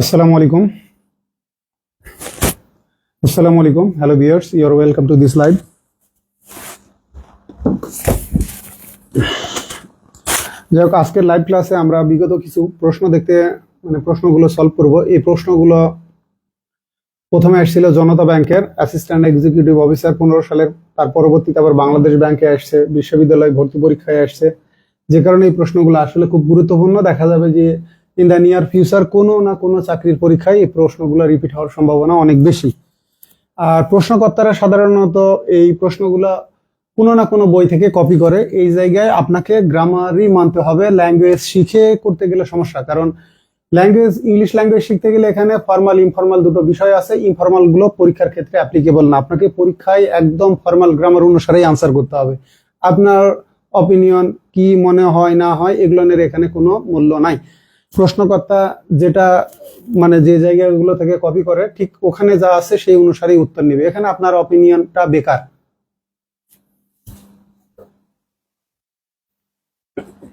Assalamu আলাইকুম। আসসালামু আলাইকুম। Hello you are welcome to this live. যাই হোক আজকের লাইভ ক্লাসে আমরা বিগত কিছু প্রশ্ন দেখতে মানে প্রশ্নগুলো সলভ করব। এই প্রশ্নগুলো প্রথমে এসেছিল জনতা ব্যাংকের অ্যাসিস্ট্যান্ট এক্সিকিউটিভ অফিসার পনেরো সালের, তার পরবর্তীতে আবার বাংলাদেশ ব্যাংকে আসছে, বিশ্ববিদ্যালয় ভর্তি পরীক্ষায় আসছে। যে কারণে এই প্রশ্নগুলো আসলে খুব গুরুত্বপূর্ণ। দেখা যাবে যে ইন দ্য নিয়ার ফিউচার কোনো না কোনো চাকরির পরীক্ষায় এই প্রশ্নগুলো রিপিট হওয়ার সম্ভাবনা অনেক বেশি। আর প্রশ্নকর্তারা সাধারণত এই প্রশ্নগুলো কোনো না কোনো বই থেকে কপি করে। এই জায়গায় আপনাকে গ্রামারই মানতে হবে ল্যাঙ্গুয়েজ শিখে করতে গেলে সমস্যা। কারণ ল্যাঙ্গুয়েজ ইংলিশ ল্যাঙ্গুয়েজ শিখতে গেলে এখানে ফর্মাল ইনফর্মাল দুটো বিষয় আছে। ইনফর্মালগুলো পরীক্ষার ক্ষেত্রে অ্যাপ্লিকেবল না। আপনাকে পরীক্ষায় একদম ফর্মাল গ্রামার অনুসারেই আনসার করতে হবে। আপনার অপিনিয়ন কি মনে হয় না হয় এগুলোনের এখানে কোনো মূল্য নাই। প্রশ্নকর্তা যেটা মানে যে জায়গাগুলো থেকে কপি করে, ঠিক ওখানে যা আছে সেই অনুসারেই উত্তর নেবে। এখানে আপনার অপিনিয়নটা বেকার।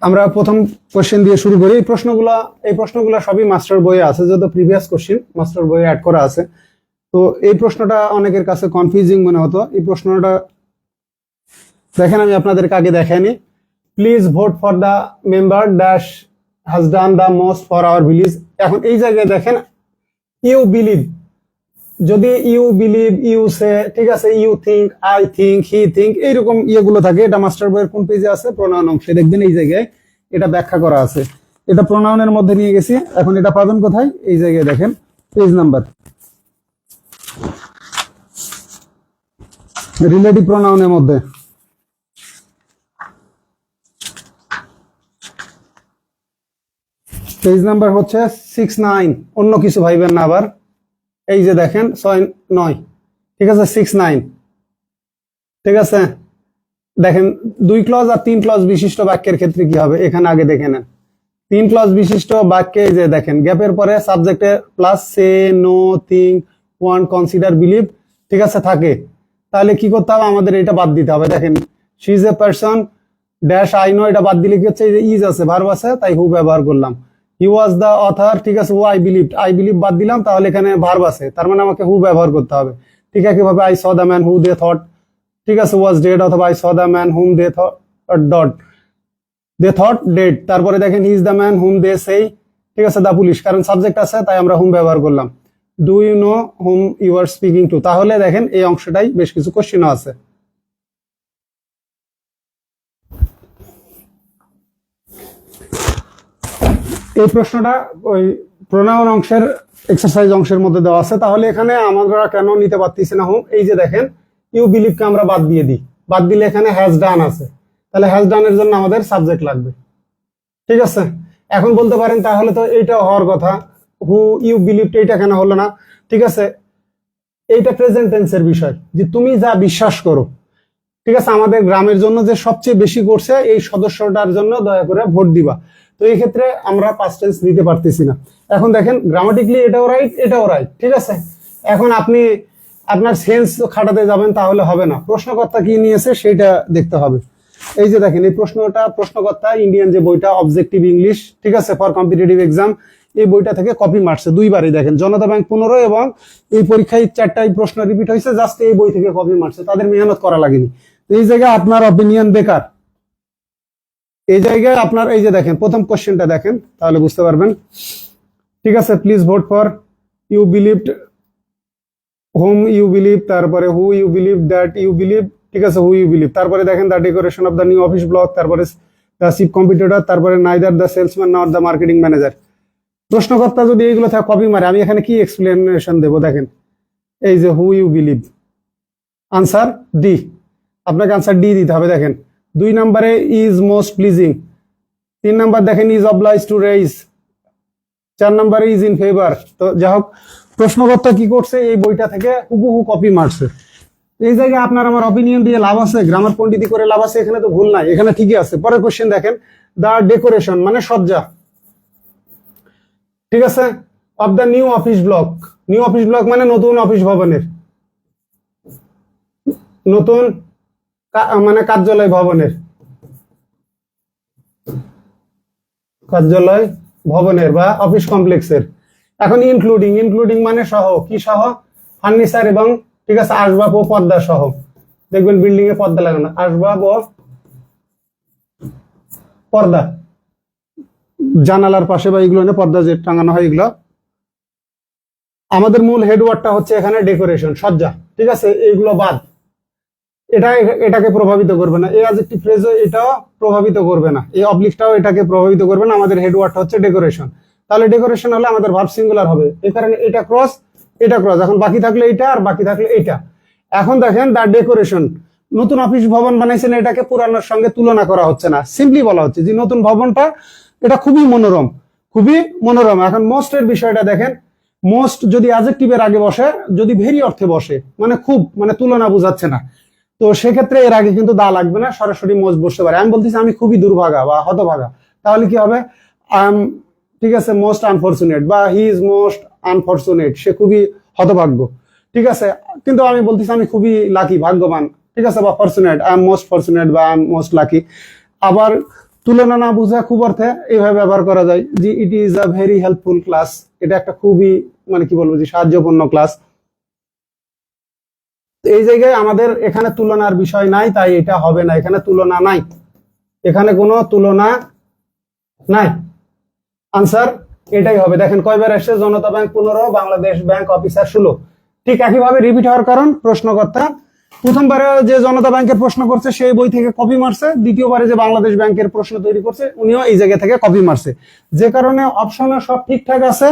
আমরা প্রথম কোশ্চেন দিয়ে শুরু করি। এই প্রশ্নগুলা, এই প্রশ্নগুলো সবই মাস্টার বইয়ে আছে যত প্রিভিয়াস কোশ্চেন মাস্টার বইয়ে অ্যাড করা আছে। তো এই প্রশ্নটা অনেকের কাছে কনফিউজিং মনে হতো। এই প্রশ্নটা দেখেন, আমি আপনাদেরকে আগে দেখাইনি। Please vote for the member dash has done the most for our village এখন এই জায়গায় দেখেন ইউ বিলিভ যদি ইউ বিলিভ ইউ সে ঠিক আছে you think I think he think এইরকম ইয়েগুলো থাকে। এটা মাস্টার বইয়ের কোন পেজে আছে? প্রণয়ন অংশে। দেখবেন এই জায়গায় এটা ব্যাখ্যা করা আছে। এটা প্রণয়নের মধ্যে নিয়ে গেছি। এখন এটা পাবেন কোথায়? এই জায়গায় দেখেন পেজ নাম্বার রিলেটিভ প্রণয়নের মধ্যে। পেজ নাম্বার হচ্ছে সিক্স নাইন অন্য কিছু ভাইবেন না আবার। এই যে দেখেন, ছয় নয়। ঠিক আছে সিক্স নাইন ঠিক আছে? দেখেন, দুই ক্লজ আর তিন ক্লজ বিশিষ্ট বাক্যের ক্ষেত্রে কি হবে? এখানে আগে দেখে নেন। তিন ক্লজ বিশিষ্ট বাক্যে যে দেখেন, গ্যাপের পরে সাবজেক্টে plus say, no think one consider believe ঠিক আছে, থাকে। তাহলে কি করতে হবে? আমাদের এটা বাদ দিতে হবে। দেখেন she is a person dash I know এটা বাদ দিলে কি হচ্ছে? ইজ আছে ভার্ব আছে, তাই হু ব্যবহার করলাম। হি ওয়াজ দ্য অথার ঠিক আছে ও আই বিলিভ আই বিলিভ বাদ দিলাম, তাহলে এখানে ভার্ব আছে। তার মানে আমাকে হু ব্যবহার করতে হবে। ঠিক আছে কীভাবে I saw the man who they thought ঠিক আছে ওয়াজ ডেড অথবা I saw the man whom they dot they thought dead তারপরে দেখেন he is the man whom they সেই ঠিক আছে দ্য পুলিশ কারণ সাবজেক্ট আছে, তাই আমরা হুম ব্যবহার করলাম। Do you know whom you are speaking to তাহলে দেখেন, এই অংশটাই বেশ কিছু কোশ্চেনও আছে। এই প্রশ্নটা ওই প্রণয়ন অংশের এক্সারসাইজ অংশের মধ্যে দেওয়া আছে। তাহলে এখানে আমরা কেন নিতে পারতেছি না হুম? এই যে দেখেন ইউ বিলিভকে আমরা বাদ দিয়ে দিই। বাদ দিলে এখানে হ্যাজ ডান আছে। তাহলে হ্যাজ ডানের জন্য আমাদের সাবজেক্ট লাগবে। ঠিক আছে? এখন বলতে পারেন তাহলে তো এইটা হওয়ার কথা। হু ইউ বিলিভ এইটা কেন হলো না? ঠিক আছে? এইটা প্রেজেন্ট টেন্সের বিষয়। যে তুমি যা বিশ্বাস করো। ঠিক আছে? আমাদের গ্রামের জন্য যে সবচেয়ে বেশি করছে, এই সদস্যটার জন্য দয়া করে ভোট দিবা। তো এই ক্ষেত্রে আমরা পাস্ট টেন্স দিতে পারতেছি না। এখন দেখেন গ্রামাটিকলি এটাও রাইট এটাও রাইট ঠিক আছে? এখন আপনি আপনার সেন্স খাটাতে যাবেন তাহলে হবে না। প্রশ্নকর্তা কি নিয়েছে সেটা দেখতে হবে। এই যে দেখেন, এই প্রশ্নটা প্রশ্নকর্তা ইন্ডিয়ান যে বইটা অবজেক্টিভ ইংলিশ ঠিক আছে ফর কম্পিটিটিভ এক্সাম এই বইটা থেকে কপি মারছে দুইবারই, দেখেন। জনতা ব্যাংক পনেরো এবং এই পরীক্ষায় চারটাই প্রশ্ন রিপিট হয়েছে জাস্ট এই বই থেকে কপি মারছে। তাদের মেহনত করা লাগেনি। এই জায়গায় আপনার অপিনিয়ন বেকার। এই জায়গায় আপনার, এই যে দেখেন, প্রথম কোশ্চেনটা দেখেন, তাহলে বুঝতে পারবেন। ঠিক আছে please vote for you believed home you believe তারপরে who you believe that you believe ঠিক আছে হু ইউ বিলিভ তারপরে দেখেন the decoration of the new office block তারপরে দ্য চিফ কম্পিউটার তারপরে neither the salesman not the marketing manager প্রশ্নকর্তা যদি এইগুলো থাকে কপি মারে। আমি এখানে কি এক্সপ্লেনেশন দেবো, দেখেন? এই যে who you believe answer D আপনাকে আনসার ডি দিতে হবে, দেখেন। দুই নম্বরে ইজ মোস্ট প্লিজিং তিন নাম্বার দেখেন ইজ অবলাইজ টু রেইজ চার নম্বরে ইজ ইন ফেভার তো যাই হোক প্রশ্নকর্তা কি করছে? এই বইটা থেকে হুবহু কপি মারছে। এই জায়গায় আপনার আমার অপিনিয়ন দিয়ে লাভ আছে গ্রামার পণ্ডিতি করে লাভ আছে, এখানে তো ভুল নাই, এখানে ঠিকই আছে। পরের কোশ্চেন দেখেন দ্য ডেকোরেশন মানে সজ্জা। ঠিক আছে? Of the new office block new office block মানে নতুন অফিস ভবনের। নতুন মানে কার্যালয় ভবনের। কার্যালয় ভবনের বা অফিস কমপ্লেক্সের এখন ইনক্লুডিং ইনক্লুডিং মানে সহ, কি সহ? ফার্নিচার এবং, ঠিক আছে, আসবাব ও পর্দা সহ। দেখবেন বিল্ডিং এ পর্দা লাগানো। আসবাব ও পর্দা। জানালার পাশে বা এগুলো পর্দা যে টাঙানো হয় এগুলো। আমাদের মূল হেডওয়ার্ডটা হচ্ছে এখানে ডেকোরেশন সজ্জা। ঠিক আছে এইগুলো বাদ। এটা এটাকে প্রভাবিত করবে না। এই অ্যাডজেক্টিভ ফ্রেজও এটাও প্রভাবিত করবে না। এই অবলিকটাও এটাকে প্রভাবিত করবে না। আমাদের হেডওয়ার্ডটা হচ্ছে ডেকোরেশন তাহলে ডেকোরেশন হলে আমাদের ভার্ব সিঙ্গুলার হবে। এই কারণে এটা ক্রস এটা ক্রস এখন বাকি থাকলে এটা আর বাকি থাকলে এটা এখন দেখেন দা ডেকোরেশন নতুন অফিস ভবন বানাইছেন, এটাকে পুরানোর সঙ্গে তুলনা করা হচ্ছে না। সিম্পলি বলা হচ্ছে যে নতুন ভবনটা, এটা খুবই মনোরম খুবই মনোরম। এখন মোস্টের বিষয়টা দেখেন মোস্ট যদি অ্যাজেক্টিভের আগে বসে, যদি ভেরি অর্থে বসে মানে খুব মানে তুলনা বোঝাচ্ছে না। তো সেক্ষেত্রে এর আগে কিন্তু দা লাগবে না, সরাসরি মোস্ট বসতে পারে। আমি বলতেছি আমি খুবই দুর্ভাগা বা হতভাগা। তাহলে কি হবে? আম ঠিক আছে মোস্ট আনফর্চুনেট বা হি ইজ মোস্ট আনফর্চুনেট সে খুবই হতভাগ্য। ঠিক আছে, কিন্তু আমি বলতেছি আমি খুবই লাকি ভাগ্যবান। ঠিক আছে, বা fortunate I am most fortunate বা আই এম মোস্ট লাকি আবার তুলনা না বুঝা খুব অর্থে এইভাবে ব্যবহার করা যায় যে it is a very helpful class এটা একটা খুবই মানে কি বলব যে সাহায্যপূর্ণ ক্লাস এই জায়গায় আমাদের এখানে তুলনার বিষয় নাই, তাই এটা হবে না। এখানে তুলনা নাই। এখানে কোনো তুলনা নাই। আনসার এটাই হবে। দেখেন, কয়বার এসছে? জনতা ব্যাংক পনেরো, বাংলাদেশ ব্যাংক অফিসার ষোলো। ঠিক একইভাবে রিপিট হওয়ার কারণ প্রশ্নকর্তা। প্রথমবারে যে জনতা ব্যাংকের প্রশ্ন করছে, সেই বই থেকে কপি মারছে। দ্বিতীয়বারে যে বাংলাদেশ ব্যাংকের প্রশ্ন তৈরি করছে, উনিও এই জায়গা থেকে কপি মারছে। যে কারণে অপশনে সব ঠিকঠাক আছে।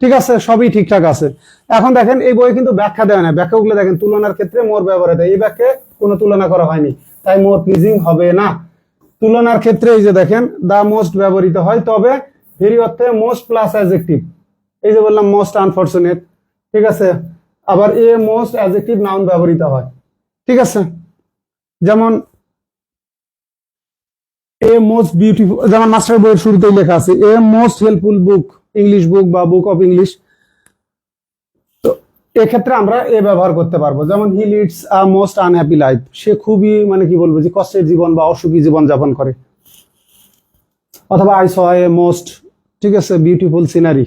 ঠিক আছে? সবই ঠিকঠাক আছে। এখন দেখেন, এই বই কিন্তু ব্যাখ্যা দেওয়া না। ব্যাখ্যাগুলো দেখেন, তুলনার ক্ষেত্রে মোর ব্যবহার হয় এই ব্যাখ্যে কোনো তুলনা করা হয়নি। তাই মোর প্লিজিং হবে না। তুলনার ক্ষেত্রে এই যে দেখেন দা মোস্ট ব্যবহৃত হয়। তবে ভেরি অর্থে মোস্ট প্লাস অ্যাজেক্টিভ এই যে বললাম মোস্ট আনফর্চুনেট ঠিক আছে? আবার এ মোস্ট অ্যাজেক্টিভ নাউন ব্যবহৃত হয়। ঠিক আছে? যেমন, এ মোস্ট বিউটিফুল যেমন মাস্টার বইয়ের শুরুতেই লেখা আছে, a most helpful book English book বা বুক অফ ইংলিশ তো এক্ষেত্রে আমরা এ ব্যবহার করতে পারব। যেমন he leads a most unhappy life সে খুবই মানে কি বলব যে কষ্টের জীবন বা অসুখী জীবন যাপন করে। অথবা আই স এ মোস্ট ঠিক আছে বিউটিফুল সিনারি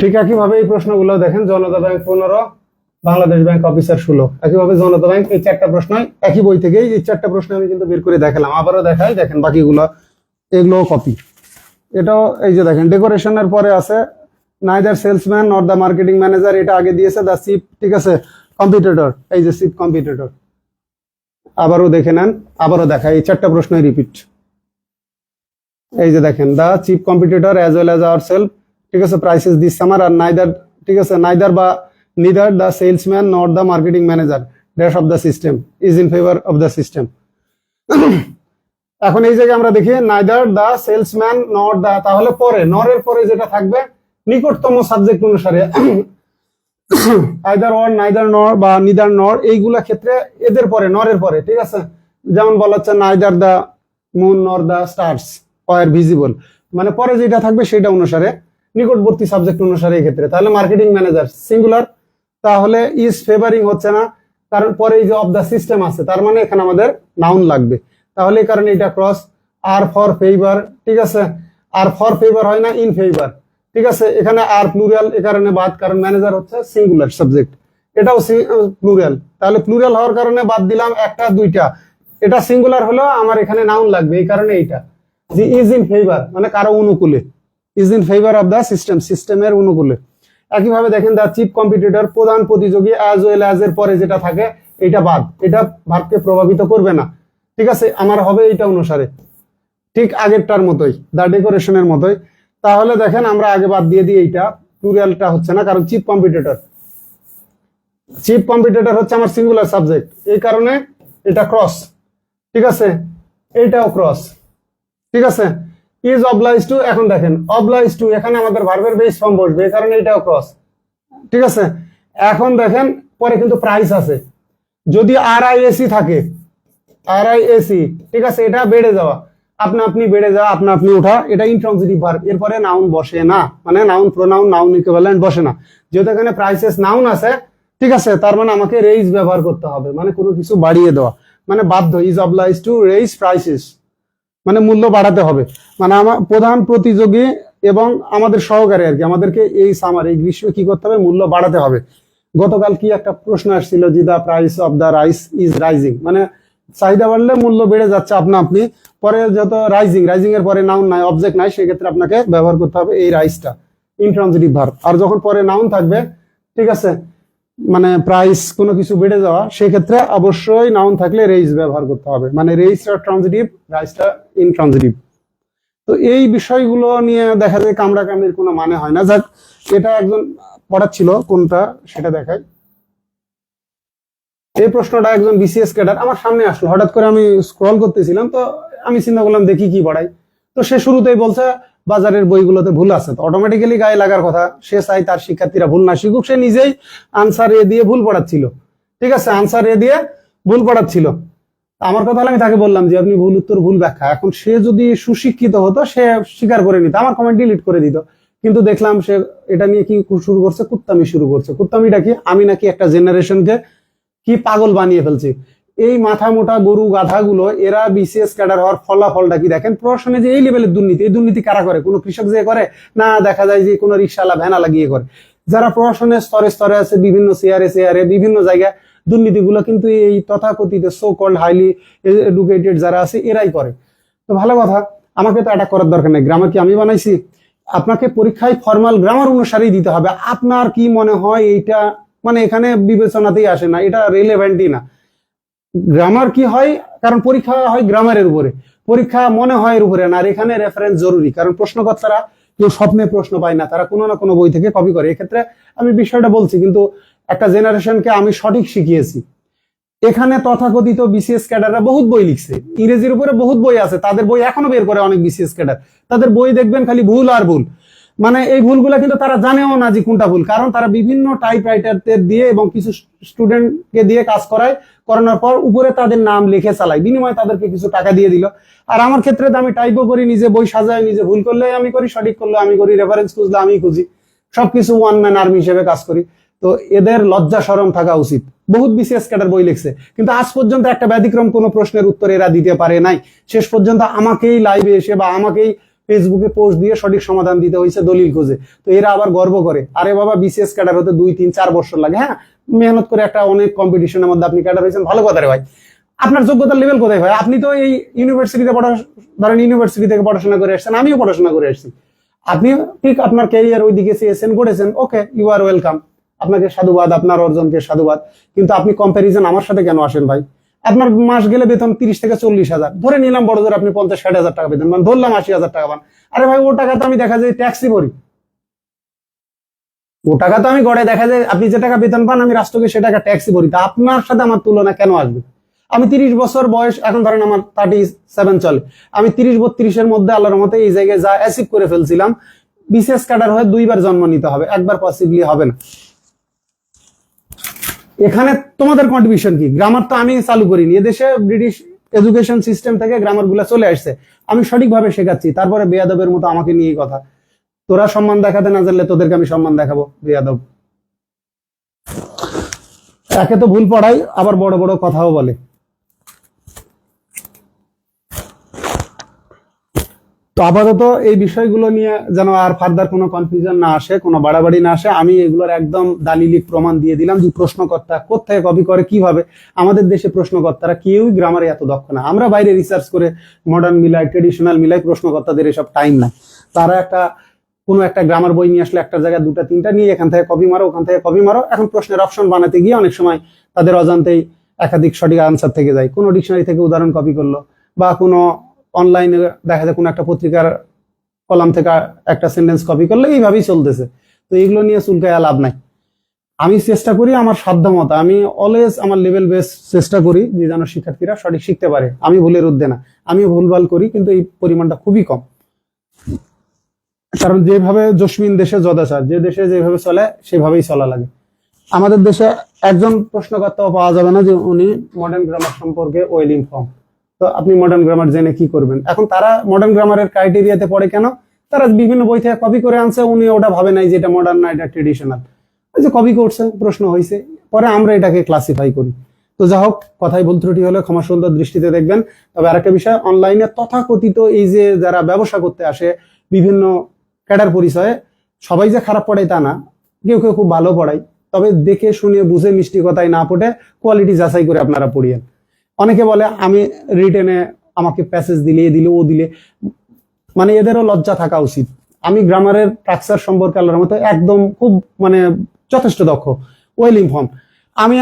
ঠিক একইভাবে এই প্রশ্নগুলো দেখেন, জনতা ব্যাংক পনেরো, বাংলাদেশ ব্যাংক অফিসার ষোলো। একইভাবে জনতা ব্যাংক এই চারটা প্রশ্ন একই বই থেকেই এই চারটা প্রশ্ন আমি কিন্তু বের করে দেখালাম। আবারও দেখাই, দেখেন বাকিগুলো এগুলো কপি এটাও এই যে দেখেন ডেকোরেশনের পরে আছে neither salesman not the marketing manager এটা আগে দিয়েছে দ্য চিপ ঠিক আছে? কম্পিটিটর এই যে চিপ কম্পিটিটর আবারও দেখে নেন, আবারও দেখা এই চারটা প্রশ্নই রিপিট এই যে দেখেন the cheap competitor as well as our self ঠিক আছে প্রাইসেস দিস সামার আর নাইদার ঠিক আছে নাইদার বা neither the salesman not the marketing manager dash of the system is in favour of the system এখন এই জায়গায় আমরা দেখি neither the salesman not the তাহলে পরে নরের পরে যেটা থাকবে, নিকটতম সাবজেক্ট অনুসারে আইদার ওয়ার নাইদার নর বা নিদার নর এইগুলা ক্ষেত্রে এদের পরে নরের পরে, ঠিক আছে? যেমন বলা হচ্ছে neither the moon nor the stars were visible মানে পরে যেটা থাকবে, সেটা অনুসারে নিকটবর্তী সাবজেক্ট অনুসারে এই ক্ষেত্রে। তাহলে মার্কেটিং ম্যানেজার সিঙ্গুলার তাহলে ইজ ফেভারিং হচ্ছে না, কারণ পরে এই যে অফ দ্য সিস্টেম আছে, তার মানে এখানে আমাদের নাউন লাগবে। তাহলে এই কারণে এটা ক্রস আর ফর ফেভার ঠিক আছে? আর ফর ফেভার হয় না ইন ফেভার ঠিক আছে? এখানে আর প্লুরাল এ কারণে বাদ, কারণ ম্যানেজার হচ্ছে সিঙ্গুলার সাবজেক্ট এটাও প্লুরাল তাহলে প্লুরাল হওয়ার কারণে বাদ দিলাম একটা, দুইটা। এটা সিঙ্গুলার হলেও আমার এখানে নাউন লাগবে, এই কারণে এইটা। যে ইজ ইন ফেভার মানে কারও অনুকূলে। Is in favour of the system সিস্টেমের অনুকূলে। একইভাবে দেখেন দ্য চিপ কম্পিটিটর প্রধান প্রতিযোগী অ্যাজ ওয়েল অ্যাজ এর পরে যেটা থাকে, এটা বাদ। এটা ভাবকে প্রভাবিত করবে না। ঠিক আছে, আমার হবে এইটা অনুসারে। ঠিক আগেরটার মতোই দ্য ডেকোরেশনের মতোই। তাহলে দেখেন, আমরা আগে বাদ দিয়ে দিই এইটা। প্লুরালটা হচ্ছে না, কারণ চিপ কম্পিটিটর চিপ কম্পিটিটর হচ্ছে আমার সিঙ্গুলার সাবজেক্ট এই কারণে এটা ক্রস ঠিক আছে এইটাও ক্রস ঠিক আছে ইজ অবলাইজ টু এখন দেখেন অবলাইজ টু এখানে আমাদের ভার্বের বেস ফর্ম বসবে, এই কারণে এটাও ক্রস ঠিক আছে? এখন দেখেন, পরে কিন্তু প্রাইস আছে। যদি আর এসি থাকে আর এসি ঠিক আছে? এটা বেড়ে যাওয়া। আপনা আপনি বেড়ে যাওয়া, আপনা আপনি ওঠা, এটা ইনট্রান্সিটিভ ভার্ব এরপরে নাউন বসে না। মানে নাউন প্রোনাউন নাউন ইকুইভ্যালেন্ট বসে না। যেহেতু এখানে প্রাইসেস নাউন আছে, ঠিক আছে? তার মানে আমাকে রেইজ ব্যবহার করতে হবে। মানে কোনো কিছু বাড়িয়ে দেওয়া। মানে বাধ্য is oblige to raise prices মানে মূল্য বাড়াতে হবে। মানে আমার প্রধান প্রতিযোগী এবং আমাদের সহকারী আর কি, আমাদেরকে এই সামার এই গ্রীষ্মে কি করতে হবে? মূল্য বাড়াতে হবে। গতকাল কি একটা প্রশ্ন আসছিল যে the price of the rice is rising মানে চাহিদা বাড়লে মূল্য বেড়ে যাচ্ছে, আপনা আপনি। পরে যত রাইজিং রাইজিং এর পরে নাউন নাই অবজেক্ট নাই, সেক্ষেত্রে আপনাকে ব্যবহার করতে হবে এই রাইসটা ইনট্রানজিটিভ ভার্ব আর যখন পরে নাউন থাকবে, ঠিক আছে মানে প্রাইস কোনো কিছু বেড়ে যাওয়া, সেক্ষেত্রে অবশ্যই নাউন থাকলে রেইজ ব্যবহার করতে হবে। মানে রেইজটা ট্রানজিটিভ রাইসটা ইনট্রানজিটিভ তো এই বিষয়গুলো নিয়ে দেখা যায় কামড়া কামড়ির কোনো মানে হয় না। যাক, এটা একজন পড়াচ্ছিল, কোনটা সেটা দেখায় এই প্রশ্নটা একজন বিসিএস ক্যাডার আমার সামনে আসলো। হঠাৎ করে আমি স্ক্রল করতেছিলাম, তো আমি চিন্তা করলাম দেখি কি পড়াই তো সে শুরুতেই বলছে বাজারের বইগুলোতে ভুল আছে। তো অটোমেটিক্যালি গায়ে লাগার কথা। সে চাই তার শিক্ষার্থীরা ভুল না শিখুক। সে নিজেই আনসার এ দিয়ে ভুল পড়াচ্ছিল। ঠিক আছে? আনসার এ দিয়ে ভুল পড়াচ্ছিল। আমার কথা আমি তাকে বললাম যে, আপনি ভুল উত্তর, ভুল ব্যাখ্যা। এখন সে যদি সুশিক্ষিত হতো, সে স্বীকার করে নিত। আমার কমেন্ট ডিলিট করে দিত। কিন্তু দেখলাম সে এটা নিয়ে কি শুরু করছে? কুত্তামি শুরু করছে। কুত্তামিটা কি? আমি নাকি একটা জেনারেশনকে কি পাগল বানিয়ে ফেলছি? এই মাথা মোটা গরু গাধাগুলো, এরা বিসিএস ক্যাডার হওয়ার ফলাফলটা কি দেখেন? প্রশাসনে যে এই লেভেলের দুর্নীতি, এই দুর্নীতি কারা করে? কোনো কৃষক যে করে? না, দেখা যায় যে কোনো রিক্সাওয়ালা ভ্যানালা লাগিয়ে করে। যারা প্রশাসনের স্তরে স্তরে আছে, বিভিন্ন চেয়ারে চেয়ারে বিভিন্ন জায়গায় দুর্নীতিগুলো কিন্তু এই তথাকথিত সো কল্ড হাইলি এডুকেটেড যারা আছে, এরাই করে। তো ভালো কথা, আমাকে তো অ্যাটাক করার দরকার নেই। গ্রামার কি আমি বানাইছি? আপনাকে পরীক্ষায় ফর্মাল গ্রামার অনুসারেই দিতে হবে। আপনার কি মনে হয় এইটা? মানে এখানে বিবেচনাতেই আসে না, এটা রিলেভেন্টই না। গ্রামার কি হয়? কারণ পরীক্ষা হয় গ্রামারের উপরে। পরীক্ষা মনে হয় এর উপরে না, আর এখানে রেফারেন্স জরুরি। কারণ প্রশ্নকর্তারা কেউ স্বপ্নে প্রশ্ন পায় না, তারা কোনো না কোনো বই থেকে কপি করে। এক্ষেত্রে আমি বিষয়টা বলছি, কিন্তু একটা জেনারেশনকে আমি সঠিক শিখিয়েছি। এখানে তথাকথিত বিসিএস ক্যাডাররা বহুত বই লিখছে। ইংরেজির উপরে বহুত বই আছে। তাদের বই এখনও বের করে অনেক বিসিএস ক্যাডার তাদের বই দেখবেন খালি ভুল আর ভুল। মানে এই ভুলগুলো কিন্তু তারা জানেও না যে কোনটা ভুল, কারণ তারা বিভিন্ন টাইপ রাইটারদের দিয়ে এবং কিছু স্টুডেন্টকে দিয়ে কাজ করায়, করানোর পর উপরে তাদের নাম লিখে চালায়, বিনিময়ে তাদেরকে কিছু টাকা দিয়ে দিল। আর আমার ক্ষেত্রে আমি টাইপও করি, নিজে বই সাজাই, নিজে ভুল করলে আমি করি, সঠিক করলে আমি করি রেফারেন্স খুঁজলে আমি খুঁজি। সবকিছু ওয়ান ম্যান আর্মি হিসেবে কাজ করি। তো এদের লজ্জা সরম থাকা উচিত। বহুত বিসিএস ক্যাডার বই লিখছে, কিন্তু আজ পর্যন্ত একটা ব্যতিক্রম কোনো প্রশ্নের উত্তর এরা দিতে পারে নাই। শেষ পর্যন্ত আমাকেই লাইভে এসে বা আমাকেই ফেসবুকে পোস্ট দিয়ে সঠিক সমাধান দিতে হয়েছে দলিল খুঁজে। তো এরা আবার গর্ব করে। আরে বাবা, বিসিএস ক্যাডার হতে দুই, তিন, চার বছর লাগে হ্যাঁ? মেহনত করে একটা অনেক কম্পিটিশনের মধ্যে আপনি ক্যাডার হয়েছেন। ভালো কথা রে ভাই। আপনার যোগ্যতার লেভেল কোথায় ভাই? আপনি তো এই ইউনিভার্সিটিতে ধরেন ইউনিভার্সিটি থেকে পড়াশোনা করে আসছেন, আমিও পড়াশোনা করে আসছি। আপনি ঠিক আপনার ক্যারিয়ার ওইদিকে চেয়েছেন করেছেন ওকে ইউ আর ওয়েলকাম আপনাকে সাধুবাদ, আপনার অর্জনকে সাধুবাদ। কিন্তু আপনি কম্প্যারিজন আমার সাথে কেন আসেন ভাই? আপনার মাস গেলে বেতন তিরিশ থেকে চল্লিশ হাজার। ধরে নিলাম বড় জোর আপনি পঞ্চাশ, ষাট হাজার টাকা বেতন মানে ধরলাম আশি হাজার টাকা পান। আরে ভাই, ও টাকা তো আমি দেখা যায় ট্যাক্সি ভরি। ও টাকা তো আমি গড়ে দেখা যায় আপনি যে টাকা বেতন পান, আমি রাষ্ট্রকে সে টাকা ট্যাক্সি ভরি। তা আপনার সাথে আমার তুলনা কেন আসবে? আমি তিরিশ বছর বয়স, এখন ধরেন আমার থার্টি সেভেন চলে। আমি তিরিশ বত্রিশের মধ্যে আল্লাহর মতে এই জায়গায় যা অ্যাচিভ করে ফেলছিলাম, বিশেষ ক্যাডার হয়ে দুইবার জন্ম নিতে হবে, একবার পসিবলি হবে না। এখানে তোমাদের কন্ট্রিবিউশন কি? গ্রামার তো আমি চালু করিনি। এদেশে ব্রিটিশ এডুকেশন সিস্টেম থেকে গ্রামারগুলা চলে আসছে। আমি সঠিকভাবে শেখাচ্ছি। তারপরে বেয়াদবের মতো আমাকে নিয়ে কথা। তোরা সম্মান দেখাতে না জানলে তোদেরকে আমি সম্মান দেখাবো, বেয়াদব। একে তো ভুল পড়াই, আবার বড় বড় কথাও বলে। তো আপাতত এই বিষয়গুলো নিয়ে যেন আর ফার্দার কোনো কনফিউশন না আসে, কোনো বাড়াবাড়ি না আসে, আমি এগুলোর একদম দালিলিক প্রমাণ দিয়ে দিলাম যে প্রশ্নকর্তা কোথায় কপি করে, কীভাবে। আমাদের দেশে প্রশ্নকর্তারা কেউই গ্রামারে এত দক্ষ না। আমরা বাইরে রিসার্চ করে মডার্ন মিলাই ট্রেডিশনাল মিলাই প্রশ্নকর্তাদের এসব টাইম নাই। তারা একটা, কোনো একটা গ্রামার বই নিয়ে আসলে একটা জায়গায় দুটা, তিনটা নিয়ে এখান থেকে কপি মারো, ওখান থেকে কপি মারো। এখন প্রশ্নের অপশন বানাতে গিয়ে অনেক সময় তাদের অজান্তেই একাধিক সঠিক আনসার থেকে যায়। কোনো ডিকশনারি থেকে উদাহরণ কপি করল বা কোনো অনলাইনে দেখা যায় কোনো একটা পত্রিকার কলাম থেকে একটা সেন্টেন্স কপি করলে এইভাবেই চলতেছে। তো এগুলো নিয়ে চুলকায় লাভ নাই। আমি চেষ্টা করি আমার সাধ্যমতো। আমি অলওয়েজ আমার লেভেল বেস চেষ্টা করি যে যেন শিক্ষার্থীরা সঠিক শিখতে পারে। আমি ভুলের উদ্দে না। আমি ভুলভাল করি, কিন্তু এই পরিমাণটা খুবই কম। কারণ যেভাবে জসমিন দেশে যদাচার, যে দেশে যেভাবে চলে, সেভাবেই চলা লাগে। আমাদের দেশে একজন প্রশ্নকর্তাও পাওয়া যাবে না যে উনি মডার্ন গ্রামার সম্পর্কে ওয়েল ইনফর্ম তো আপনি মডার্ন গ্রামার জেনে কি করবেন? এখন তারা মডার্ন গ্রামারের ক্রাইটেরিয়াতে পড়ে কেন? তারা বিভিন্ন বই থেকে কপি করে আনছে, উনি ওটা ভাবে নাই যে এটা মডার্ন না, এটা ট্রেডিশনাল ওই যে কপি করছে, প্রশ্ন হয়েছে পরে আমরা এটাকে ক্লাসিফাই করি। তো যা হোক কথাই ভুল হলে ক্ষমা সুন্দর দৃষ্টিতে দেখবেন। তবে আরেকটা বিষয় অনলাইনে তথাকথিত এই যে যারা ব্যবসা করতে আসে, বিভিন্ন ক্যাডার পরিচয়ে, সবাই যে খারাপ পড়ায় তা না। কেউ কেউ খুব ভালো পড়ায়। তবে দেখে, শুনে, বুঝে, মিষ্টি কথায় না পড়ে কোয়ালিটি যাচাই করে আপনারা পড়িয়েন। অনেকে বলে, আমি রিটেনে আমাকে প্যাসেজ দিলে, এ দিলে, ও দিলে। মানে এদেরও লজ্জা থাকা উচিত। আমি গ্রামারের স্ট্রাকচার সম্পর্কে আল্লাহর মতো একদম খুব মানে যথেষ্ট দক্ষ। ওয়েল ইনফর্ম আমি,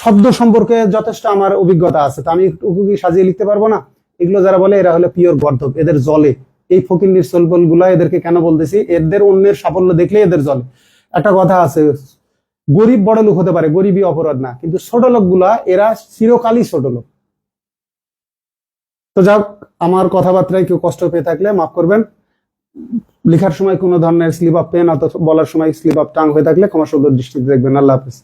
শব্দ সম্পর্কে যথেষ্ট আমার অভিজ্ঞতা আছে। তো আমি একটু কি সাজিয়ে লিখতে পারব না? এগুলো যারা বলে, এরা হলো পিওর গর্ধব, এদের জলে। এই ফকিন্নির সোলবলগুলা এদেরকে কেন বলতেছি? এদের অন্যের সাফল্য দেখলে এদের জলে। একটা কথা আছে গরিব বড় লোক হতে পারে গরিবই অপরাধ না, কিন্তু ছোট লোকগুলা এরা চিরকালই ছোট লোক। তো যাক, আমার কথাবার্তায় কেউ কষ্ট পেয়ে থাকলে মাফ করবেন। লেখার সময় কোনো ধরনের স্লিপ আপ পেন অথবা বলার সময় স্লিপ আপ টাং হয়ে থাকলে ক্ষমা সুন্দর দৃষ্টিতে দেখবেন। আল্লাহ হাফিজ।